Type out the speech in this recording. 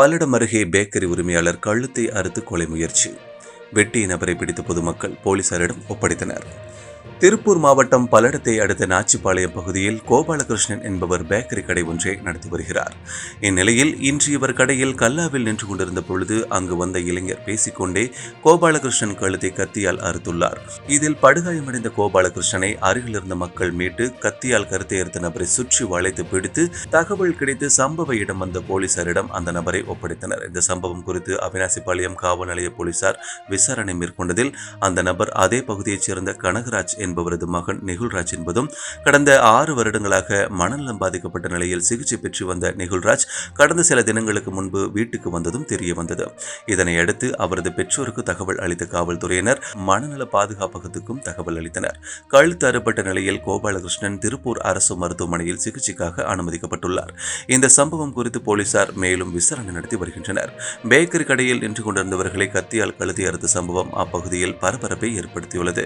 பல்லடம் அருகே பேக்கரி உரிமையாளர் கழுத்தை அறுத்து கொலை முயற்சி. வெட்டிய நபரை பிடித்த பொதுமக்கள் போலீசாரிடம் ஒப்படைத்தனர். திருப்பூர் மாவட்டம் பல்லடத்தை அடுத்த நாச்சிப்பாளையம் பகுதியில் கோபாலகிருஷ்ணன் என்பவர் பேக்கரி கடை ஒன்றை நடத்தி வருகிறார். இந்நிலையில் இன்று இவர் கடையில் கல்லாவில் நின்று கொண்டிருந்த பொழுது அங்கு வந்த இளைஞர் பேசிக்கொண்டே கோபாலகிருஷ்ணன் கழுத்தை கத்தியால் அறுத்துள்ளார். இதில் படுகாயமடைந்த கோபாலகிருஷ்ணனை அருகில் இருந்த மக்கள் மீட்டு கத்தியால் கருத்தை அறுத்த நபரை சுற்றி வளைத்து பிடித்து தகவல் கிடைத்து சம்பவ இடம் வந்த போலீசாரிடம் அந்த நபரை ஒப்படைத்தனர். இந்த சம்பவம் குறித்து அவினாசிபாளையம் காவல் நிலைய போலீசார் விசாரணை மேற்கொண்டதில் அந்த நபர் அதே பகுதியைச் சேர்ந்த கனகராஜ் என்பவரது மகன் நெகுல்ராஜ் என்பதும் கடந்த ஆறு வருடங்களாக மனநலம் பாதிக்கப்பட்ட நிலையில் சிகிச்சை பெற்று வந்த நெகுல்ராஜ் கடந்த சில தினங்களுக்கு முன்பு வீட்டுக்கு வந்ததும் தெரிய வந்தது. இதனையடுத்து அவரது பெற்றோருக்கு தகவல் அளித்த காவல்துறையினர் மனநல பாதுகாப்பகத்துக்கும் தகவல் அளித்தனர். கழுத்து அறுபட்ட நிலையில் கோபாலகிருஷ்ணன் திருப்பூர் அரசு மருத்துவமனையில் சிகிச்சைக்காக அனுமதிக்கப்பட்டுள்ளார். இந்த சம்பவம் குறித்து போலீசார் மேலும் விசாரணை நடத்தி வருகின்றனர். பேக்கரி கடையில் நின்று கொண்டிருந்தவர்களை கத்தியால் கழுதி அறுத்த சம்பவம் அப்பகுதியில் பரபரப்பை ஏற்படுத்தியுள்ளது.